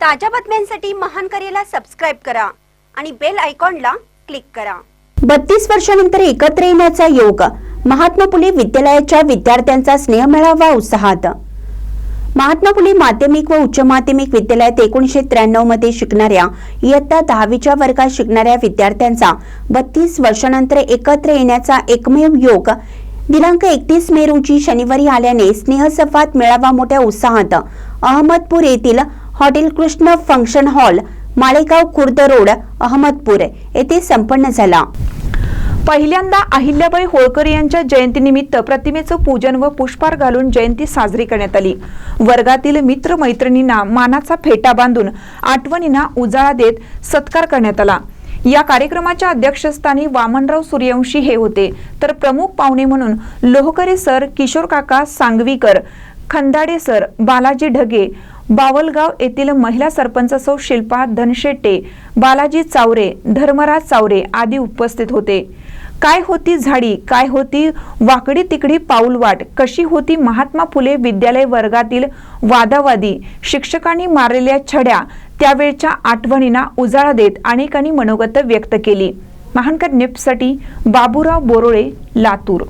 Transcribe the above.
ताज्या बातम्यांसाठी महान करेला सबस्क्राईब करा आणि बेल आयकॉनला क्लिक करा. बत्तीस वर्षानंतर एकत्र येण्याचा योग महात्मा फुले विद्यालयाच्या विद्यार्थ्यांचा स्नेह मिळावा उत्साहात. महात्मा फुले माध्यमिक व उच्च माध्यमिक विद्यालयात एकोणीशे त्र्याण्णवमध्ये शिकणाऱ्या इयत्ता दहावीच्या वर्गात शिकणाऱ्या विद्यार्थ्यांचा बत्तीस वर्षानंतर एकत्र येण्याचा एकमेव योग दिनांक एकतीस मे रोजी शनिवारी आल्याने स्नेहसंवाद मेळावा मोठ्या उत्साहात. अहमदपूर येथील hotel Krishna function hall Malegaon Khurd road Ahmadpur येथे संपन्न झाला. पहिल्यांदा अहिल्याबाई होळकर यांच्या जयंतीनिमित्त प्रतिमेचं पूजन व पुष्पार घालून जयंती साजरी करण्यात आली. वर्गातील मित्र मैत्रिणींना मानाचा फेटा बांधून आठवणींना उजाळा देत सत्कार करण्यात आला. या कार्यक्रमाच्या अध्यक्षस्थानी वामनराव सूर्यवंशी हे होते. तर प्रमुख पाहुणे म्हणून लोहकरे सर किशोर काका सांगवीकर खंदाडे सर बालाजी ढगे बावलगाव येथील महिला सरपंच सौ शिल्पा धनशेट्टे बालाजी चावरे धर्मराज चावरे आदी उपस्थित होते. काय होती झाडी काय होती वाकडी तिकडी पाऊलवाट कशी होती महात्मा फुले विद्यालय वर्गातील वादावादी शिक्षकांनी मारलेल्या छड्या त्यावेळच्या आठवणींना उजाळा देत अनेकांनी मनोगत व्यक्त केली. महानकर निपसाठी बाबूराव बोरोळे लातूर.